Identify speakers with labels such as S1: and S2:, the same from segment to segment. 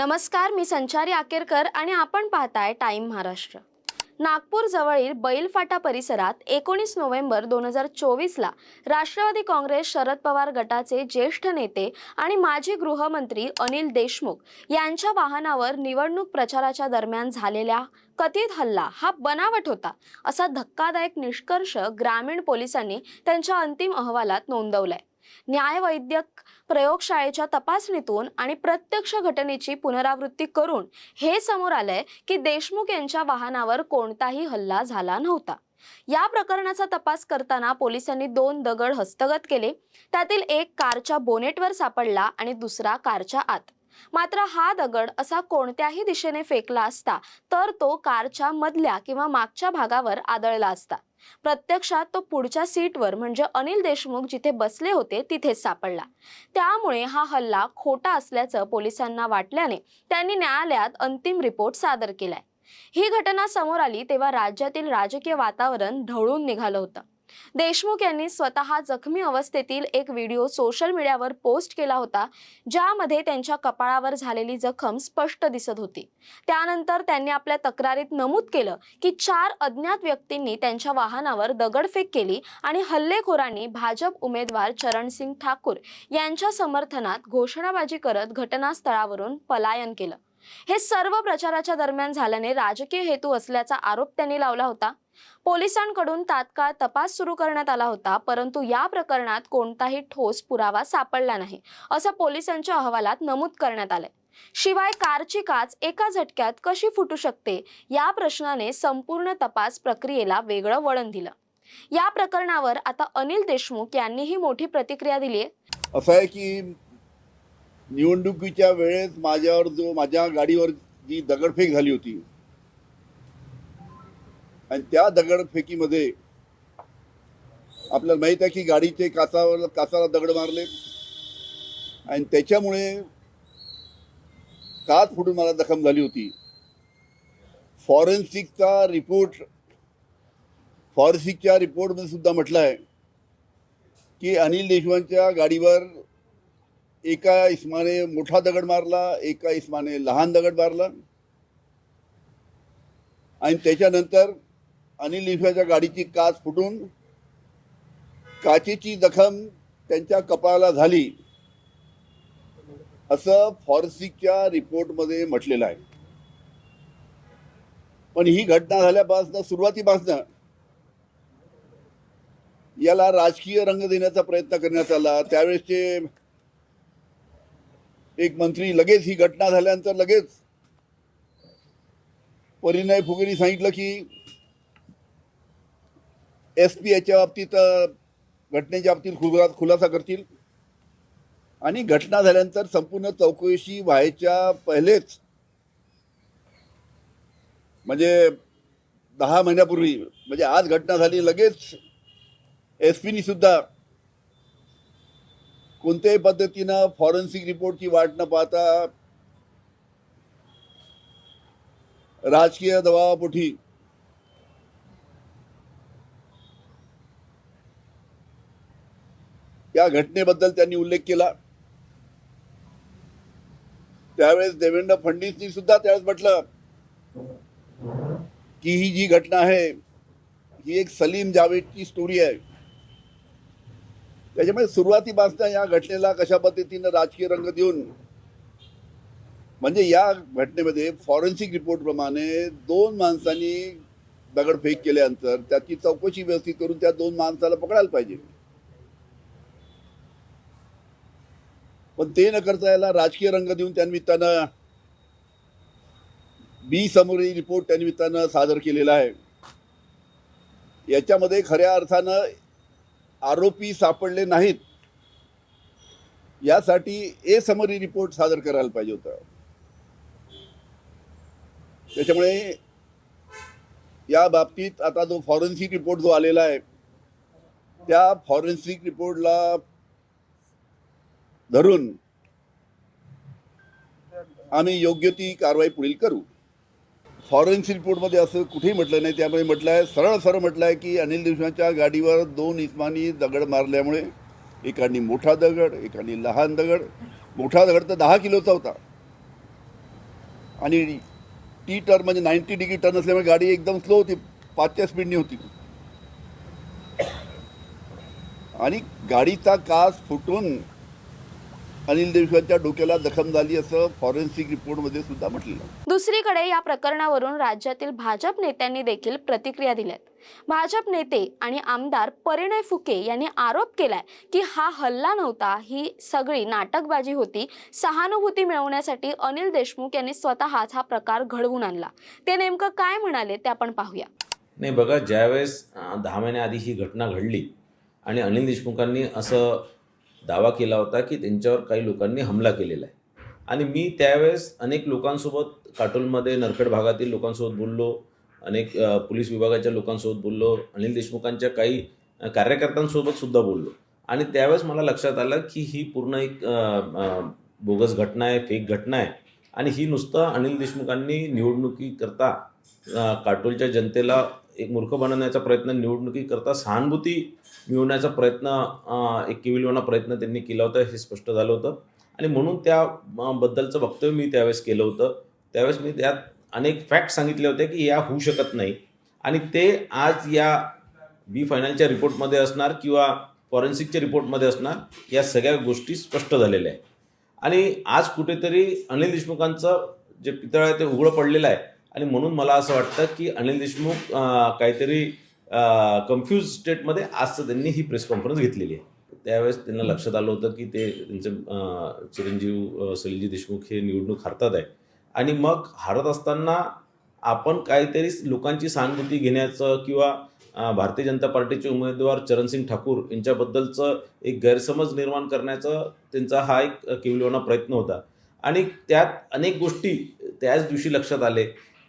S1: नमस्कार मी संचारी आकेरकर आणि आपण पाहताय टाईम महाराष्ट्र. नागपूर जवळील बैलफाटा परिसरात एकोणीस नोव्हेंबर दोन हजार चोवीसला राष्ट्रवादी काँग्रेस शरद पवार गटाचे ज्येष्ठ नेते आणि माजी गृहमंत्री अनिल देशमुख यांच्या वाहनावर निवडणूक प्रचाराच्या दरम्यान झालेल्या कथित हल्ला हा बनावट होता असा धक्कादायक निष्कर्ष ग्रामीण पोलिसांनी त्यांच्या अंतिम अहवालात नोंदवलाय. न्यायवैद्यक प्रयोगशाळेच्या तपासणीतून आणि प्रत्यक्ष घटनेची पुनरावृत्ती करून हे समोर आलंय की देशमुख यांच्या वाहनावर कोणताही हल्ला झाला नव्हता. या प्रकरणाचा तपास करताना पोलिसांनी दोन दगड हस्तगत केले. त्यातील एक कारच्या बोनेटवर सापडला आणि दुसरा कारच्या आत. मात्र हा दगड असा कोणत्याही दिशेने फेकला असता तर तो कारच्या मधल्या किंवा मागच्या भागावर आदळला असता. प्रत्यक्षात तो पुढच्या सीटवर म्हणजे अनिल देशमुख जिथे बसले होते तिथेच सापडला. त्यामुळे हा हल्ला खोटा असल्याचं पोलिसांना वाटल्याने त्यांनी न्यायालयात अंतिम रिपोर्ट सादर केलाय. ही घटना समोर आली तेव्हा राज्यातील राजकीय वातावरण ढवळून निघालं होतं. देशमुख यांनी स्वतः जखमी अवस्थेतील एक व्हिडिओ सोशल मीडियावर पोस्ट केला होता ज्यामध्ये त्यांच्या कपाळावर झालेली जखम स्पष्ट दिसत होती. त्यानंतर त्यांनी आपल्या तक्रारीत नमूद केलं की चार अज्ञात व्यक्तींनी त्यांच्या वाहनावर दगडफेक केली आणि हल्लेखोरांनी भाजप उमेदवार चरणसिंग ठाकूर यांच्या समर्थनात घोषणाबाजी करत घटनास्थळावरून पलायन केलं. हे सर्व प्रचाराच्या दरम्यान झाल्याने राजकीय हेतू असल्याचा आरोप त्यांनी लावला होता. पोलिसांकडून तात्काळ तपास सुरू करण्यात आला होता परंतु या प्रकरणात कोणताही ठोस पुरावा सापडला नाही असं पोलिसांच्या अहवालात नमूद करण्यात आलंय. शिवाय कारची काच एका झटक्यात कशी फुटू शकते या प्रश्नाने संपूर्ण तपास प्रक्रियेला वेगळं वळण दिलं. या प्रकरणावर आता अनिल देशमुख यांनीही मोठी प्रतिक्रिया दिली
S2: असं आहे की निवडणुकीच्या वेळेस माझ्यावर जो माझ्या गाडीवर जी दगडफेक झाली होती आणि त्या दगडफेकीमध्ये आपल्याला माहीत आहे की गाडीचे काचावर काचाला दगड मारले. आणि त्याच्यामुळे काच फुटून मला जखम झाली होती. फॉरेन्सिकचा रिपोर्ट फॉरेन्सिकच्या रिपोर्टमध्ये सुद्धा म्हटलं आहे की अनिल देशवांच्या गाडीवर एका इस्माने मोठा दगड मारला एका इस्माने लहान दगड मारला. आणि त्याच्यानंतर अनिल इफ्याच्या गाडीची काच फुटून काचेची जखम त्यांच्या कपाळाला झाली. असं फॉरेन्सिकच्या रिपोर्टमध्ये म्हटलेलं आहे. पण ही घटना झाल्यापासून सुरुवातीपासून याला राजकीय रंग देण्याचा प्रयत्न करण्यात आला. त्यावेळेसचे एक मंत्री लगेच ही घटना झाल्यानंतर लगेच परिणय फुगेनी सांगितलं की एस पी याच्या बाबतीत घटनेच्या बाबतीत खुला खुलासा करतील. आणि घटना झाल्यानंतर संपूर्ण चौकशी व्हायच्या पहिलेच म्हणजे दहा महिन्यापूर्वी म्हणजे आज घटना झाली लगेच एस पीनी सुद्धा कोणत्याही पद्धतीनं फॉरेन्सिक रिपोर्टची वाट न पाहता राजकीय दबावापोटी या घटनेबद्दल त्यांनी उल्लेख केला. त्यावेळेस देवेंद्र फडणवीसनी सुद्धा त्यावेळेस म्हटलं की ही जी घटना आहे ही एक सलीम जावेदची स्टोरी आहे. त्याच्यामुळे सुरुवातीपासून या घटनेला कशा पद्धतीनं राजकीय रंग देऊन म्हणजे या घटनेमध्ये फॉरेन्सिक रिपोर्टप्रमाणे दोन माणसांनी दगडफेक केल्यानंतर त्याची चौकशी व्यवस्थित करून त्या दोन माणसाला पकडायला पाहिजे. पण ते न करता याला राजकीय रंग देऊन त्यानिमित्तानं बी समोरील रिपोर्ट त्यानिमित्तानं सादर केलेला आहे. याच्यामध्ये खऱ्या अर्थानं आरोपी सापडले नाहीत. यासाठी ए समरी रिपोर्ट सादर करायला पाहिजे होता. त्याच्यामुळे या बाबतीत आता जो फॉरेन्सिक रिपोर्ट जो आलेला आहे त्या फॉरेन्सिक रिपोर्टला धरून. आम्ही योग्य ती कारवाई पुढील करू. फॉरेन्सिक रिपोर्टमध्ये असं कुठेही म्हटलं नाही. त्यामुळे म्हटलं आहे सरळ सरळ म्हटलं आहे की अनिल देशमुखांच्या गाडीवर दोन इस्मानी दगड मारल्यामुळे एकाने मोठा दगड एकाने लहान दगड. मोठा दगड तर दहा किलोचा होता. आणि टी टर्न म्हणजे नाईन्टी डिग्री टर्न असल्यामुळे गाडी एकदम स्लो होती. पाचच्या स्पीडनी होती. आणि गाडीचा कास फुटून अनिल देशमुखांच्या डोक्याला जखम झाली असं फॉरेन्सिक रिपोर्टमध्ये सुद्धा म्हटलेलं आहे.
S1: दुसरीकडे या प्रकरणावरून राज्यातील भाजप नेत्यांनी देखील प्रतिक्रिया दिल्यात. भाजप नेते आणि आमदार परिणय फुके यांनी आरोप केलाय की हा हल्ला नव्हता ही सगळी नाटकबाजी होती. सहानुभूती मिळवण्यासाठी अनिल देशमुख यांनी स्वतःच हा प्रकार घडवून आणला. ते नेमकं काय म्हणाले ते आपण पाहूया.
S3: नाही बघा ज्यावेळेस दहा महिन्याआधी ही घटना घडली आणि अनिल देशमुखांनी असं दावा केला होता की त्यांच्यावर काही लोकांनी हमला केलेला आहे. आणि मी त्यावेळेस अनेक लोकांसोबत काटोलमध्ये नरखेड भागातील लोकांसोबत बोललो अनेक पोलीस विभागाच्या लोकांसोबत बोललो अनिल देशमुखांच्या काही कार्यकर्त्यांसोबत सुद्धा बोललो. आणि त्यावेळेस मला लक्षात आलं की ही पूर्ण एक बोगस घटना आहे फेक घटना आहे. आणि ही नुसतं अनिल देशमुखांनी निवडणुकीकरता काटोलच्या जनतेला एक मूर्ख बनवण्याचा प्रयत्न निवडणुकीकरता सहानुभूती मिळवण्याचा प्रयत्न एक केविलवाना प्रयत्न त्यांनी केला होता हे स्पष्ट झालं होतं. आणि म्हणून त्या बद्दलचं वक्तव्य मी त्यावेळेस केलं होतं. त्यावेळेस मी त्यात अनेक फॅक्ट सांगितले होते की या होऊ शकत नाही. आणि ते आज या बी फायनलच्या रिपोर्टमध्ये असणार किंवा फॉरेन्सिकच्या रिपोर्टमध्ये असणार या सगळ्या गोष्टी स्पष्ट झालेल्या आहे आणि आज कुठेतरी अनिल देशमुखांचं जे पितळ आहे ते उघडं पडलेलं आहे. आणि म्हणून मला असं वाटतं की अनिल देशमुख काहीतरी कन्फ्यूज स्टेटमध्ये आज त्यांनी ही प्रेस कॉन्फरन्स घेतलेली आहे. त्यावेळेस त्यांना लक्षात आलं होतं की ते त्यांचे चिरंजीव सलीलजी देशमुख हे निवडणूक हारतात आहे. आणि मग हारत असताना आपण काहीतरी लोकांची सहानुभूती घेण्याचं किंवा भारतीय जनता पार्टीचे उमेदवार चरणसिंग ठाकूर यांच्याबद्दलचं एक गैरसमज निर्माण करण्याचा त्यांचा हा एक केवलवाना प्रयत्न होता. आणि त्यात अनेक गोष्टी त्याच दिवशी लक्षात आले.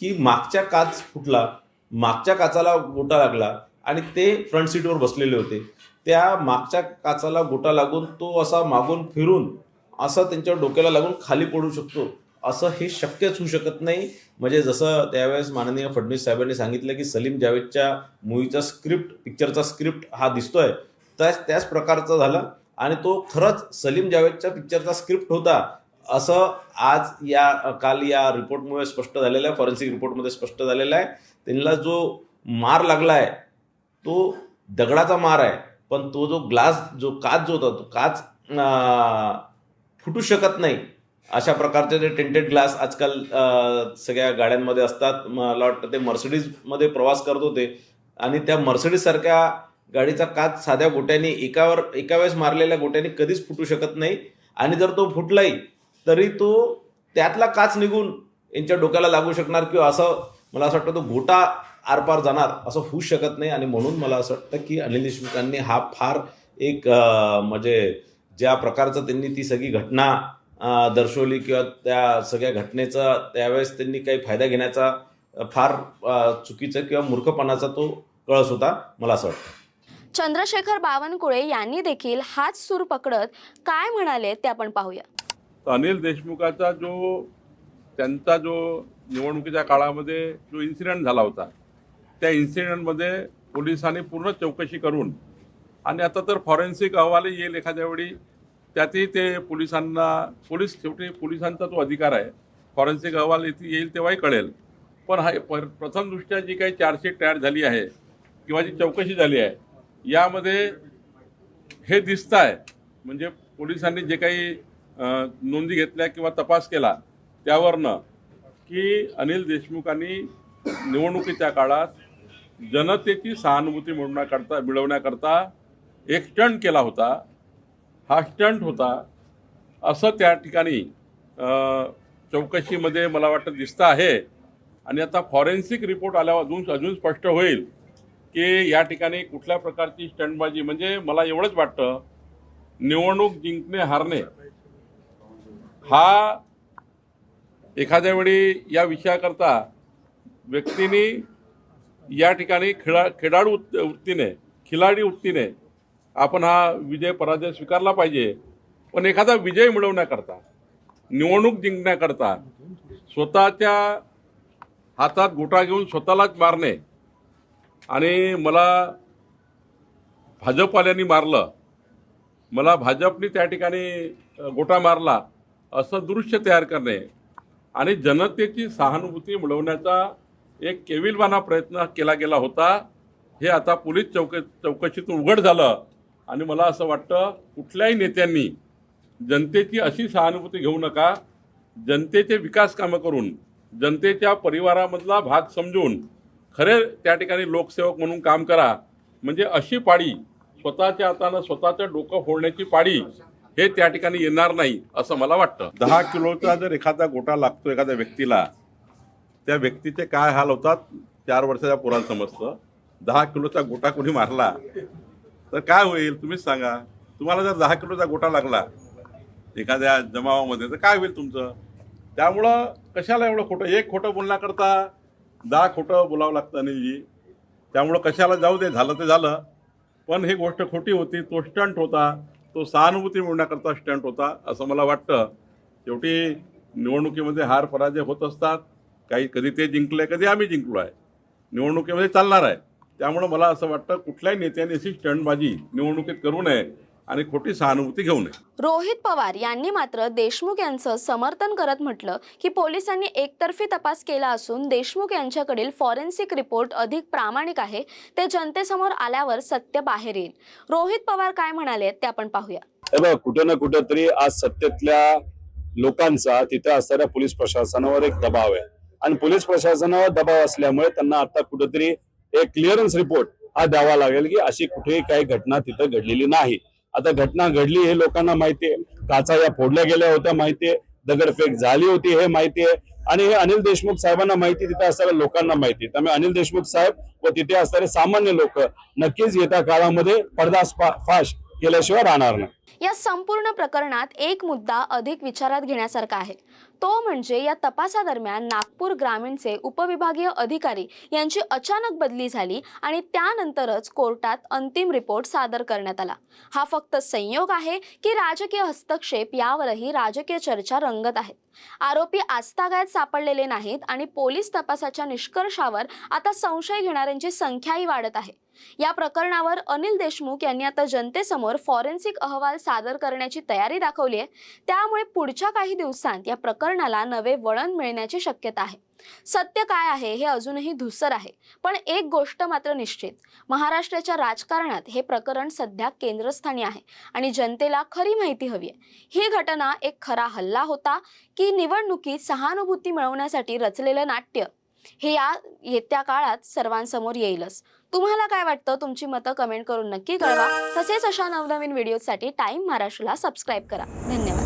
S3: की मागच्या काच फुटला मागच्या काचाला गोटा लागला आणि ते फ्रंट सीटवर बसलेले होते. त्या मागच्या काचाला गोटा लागून तो असा मागून फिरून असा त्यांच्या डोक्याला लागून खाली पडू शकतो. असं हे शक्यच होऊ शकत नाही. म्हणजे जसं त्यावेळेस माननीय फडणवीस साहेबांनी सांगितलं की सलीम जावेदच्या मूवीचा स्क्रिप्ट पिक्चरचा स्क्रिप्ट हा दिसतोय. त्याच त्याच प्रकारचा झाला आणि तो खरंच सलीम जावेदच्या पिक्चरचा स्क्रिप्ट होता. असं आज या काल या रिपोर्टमुळे स्पष्ट झालेलं आहे फॉरेन्सिक रिपोर्टमध्ये स्पष्ट झालेलं आहे. त्यांना जो मार लागला आहे तो दगडाचा मार आहे. पण तो जो ग्लास जो काच जो होता तो काच फुटू शकत नाही. अशा प्रकारचे जे टेंटेड ग्लास आजकाल सगळ्या गाड्यांमध्ये असतात. मला वाटतं ते मर्सिडीजमध्ये प्रवास करत होते. आणि त्या मर्सिडीजसारख्या गाडीचा काच साध्या गोट्याने एकावर एका वेळेस मारलेल्या गोट्याने कधीच फुटू शकत नाही. आणि जर तो फुटलाही तरी तो त्यातला काच निघून यांच्या डोक्याला लागू शकणार किंवा असं मला असं वाटतं तो घोटा आरपार जाणार असं होऊ शकत नाही. आणि म्हणून मला असं वाटतं की अनिल देशमुखांनी हा फार एक म्हणजे ज्या प्रकारचं त्यांनी ती सगळी घटना दर्शवली किंवा त्या सगळ्या घटनेचा त्यावेळेस त्यांनी काही फायदा घेण्याचा फार चुकीचं किंवा मूर्खपणाचा तो कळस होता मला असं वाटतं.
S1: चंद्रशेखर बावनकुळे यांनी देखील हाच सूर पकडत काय म्हणाले ते आपण पाहूया.
S4: तर अनिल देशमुखाचा जो त्यांचा जो निवडणुकीच्या काळामध्ये जो इन्सिडेंट झाला होता त्या इन्सिडेंटमध्ये पोलिसांनी पूर्ण चौकशी करून आणि आता तर फॉरेन्सिक अहवालही येईल एखाद्या वेळी त्यातही ते पोलिसांना पोलीस शेवटी पोलिसांचा तो अधिकार आहे. फॉरेन्सिक अहवाल येथे येईल तेव्हाही कळेल. पण हा पर प्रथमदृष्ट्या जी काही चार्जशीट तयार झाली आहे किंवा जी चौकशी झाली आहे यामध्ये हे दिसत आहे म्हणजे पोलिसांनी जे काही नोंदी घेतल्या किंवा तपास केला त्यावरनं की अनिल देशमुखांनी निवडणुकीच्या काळात जनतेची सहानुभूती मिळवण्याकरता मिळवण्याकरता एक स्टंट केला होता. हा स्टंट होता. असं त्या ठिकाणी चौकशीमध्ये मला वाटतं दिसतं आहे. आणि आता फॉरेन्सिक रिपोर्ट आल्यावर अजून अजून स्पष्ट होईल की या ठिकाणी कुठल्या प्रकारची स्टंटबाजी म्हणजे मला एवढंच वाटतं निवडणूक जिंकणे हारणे हा एखाद्या वेळी या विषयाकरता व्यक्तीने या ठिकाणी खेळा खेळाडू वृत्त- वृत्तीने खिलाडी वृत्तीने आपण हा विजय पराजय स्वीकारला पाहिजे. पण एखादा विजय मिळवण्याकरता निवडणूक जिंकण्याकरता स्वतःच्या हातात गोटा घेऊन स्वतःलाच मारणे आणि मला भाजपवाल्यांनी मारलं मला भाजपने त्या ठिकाणी गोटा मारला असं दृश्य तयार करणे. आणि जनतेची सहानुभूती मिळवण्याचा एक केविलवाना प्रयत्न केला गेला होता. हे आता पोलीस चौक चौकशीतून उघड झालं. आणि मला असं वाटतं कुठल्याही नेत्यांनी जनतेची अशी सहानुभूती घेऊ नका. जनतेचे विकास कामं करून जनतेच्या परिवारामधला भाग समजून खरे त्या ठिकाणी लोकसेवक म्हणून काम करा. म्हणजे अशी पाळी स्वतःच्या हातानं स्वतःचं डोकं फोडण्याची पाळी हे त्या ठिकाणी येणार नाही असं मला वाटतं. दहा किलोचा जर एखादा गोटा लागतो एखाद्या व्यक्तीला त्या व्यक्तीचे काय हाल होतात चार वर्षाच्या पुराला समजतं दहा किलोचा गोटा कोणी मारला तर काय होईल तुम्हीच सांगा. तुम्हाला जर दहा किलोचा गोटा लागला एखाद्या जमावामध्ये तर काय होईल तुमचं? त्यामुळं कशाला एवढं खोटं? एक खोटं बोलण्याकरता दहा खोटं बोलावं लागतं अनिलजी त्यामुळं कशाला जाऊ दे झालं ते झालं. पण ही गोष्ट खोटी होती तो स्टंट होता. तो सहानुभूती मिळवण्याकरता स्टंट होता असं मला वाटतं. शेवटी निवडणुकीमध्ये हार पराजय होत असतात. काही कधी ते जिंकले कधी आम्ही जिंकलो आहे. निवडणुकीमध्ये चालणार आहे. त्यामुळं मला असं वाटतं कुठल्याही नेत्याने अशी स्टंटबाजी निवडणुकीत करू नये. आणि खोटी सहानुभूती घेऊ नये.
S1: रोहित पवार यांनी मात्र देशमुख यांचं समर्थन करत म्हटलं की पोलिसांनी एकतर्फी तपास केला असून देशमुख यांच्याकडील फॉरेन्सिक रिपोर्ट अधिक प्रामाणिक आहे. ते जनतेसमोर आल्यावर सत्य बाहेर येईल. रोहित पवार काय म्हणाले ते आपण पाहूया.
S5: हे बघ कुठं ना कुठं तरी आज सत्तेतल्या लोकांचा तिथे असणाऱ्या पोलीस प्रशासनावर एक दबाव आहे. आणि पोलीस प्रशासनावर दबाव असल्यामुळे त्यांना आता कुठेतरी एक क्लिअरन्स रिपोर्ट हा द्यावा लागेल की अशी कुठेही काही घटना तिथं घडलेली नाही. आता घटना घडली हे लोकांना माहिती आहे काचा या फोडल्या गेल्या होत्या माहिती आहे दगडफेक झाली होती हे माहिती आहे आणि हे अनिल देशमुख साहेबांना माहिती तिथे असणाऱ्या लोकांना माहिती त्यामुळे अनिल देशमुख साहेब व तिथे असणारे सामान्य लोक नक्कीच येत्या काळामध्ये पडदास फाश केल्याशिवाय राहणार नाही.
S1: या संपूर्ण प्रकरणात एक मुद्दा अधिक विचारात घेण्यासारखा आहे. तो म्हणजे या तपासादरम्यान नागपूर ग्रामीणचे उपविभागीय अधिकारी यांची अचानक बदली झाली आणि त्यानंतरच कोर्टात अंतिम रिपोर्ट सादर करण्यात आला. हा फक्त संयोग आहे की राजकीय हस्तक्षेप यावरही राजकीय चर्चा रंगत आहेत. आरोपी आस्थागायत सापडलेले नाहीत आणि पोलीस तपासाच्या निष्कर्षावर आता संशय घेणाऱ्यांची संख्याही वाढत आहे. या प्रकरणावर अनिल देशमुख यांनी आता जनतेसमोर फॉरेन्सिक अहवाल सादर करण्याची तयारी दाखवली आहे. त्यामुळे पुढच्या काही दिवसांत या प्रकरणाला नवे वळण मिळण्याची शक्यता आहे. सत्य काय आहे हे अजूनही धुसर आहे. पण एक गोष्ट मात्र निश्चित. महाराष्ट्राच्या राजकारणात हे प्रकरण सध्या केंद्रस्थानी आहे आणि जनतेला खरी माहिती हवी आहे. ही घटना एक खरा हल्ला होता की निवडणुकीत सहानुभूती मिळवण्यासाठी रचलेलं नाट्य हे या येत्या काळात सर्वांसमोर येईलच. तुम्हाला काय वाटतं? तुमची मतं कमेंट करून नक्की कळवा. तसेच अशा नवनवीन व्हिडिओसाठी टाइम महाराष्ट्राला सबस्क्राईब करा. धन्यवाद.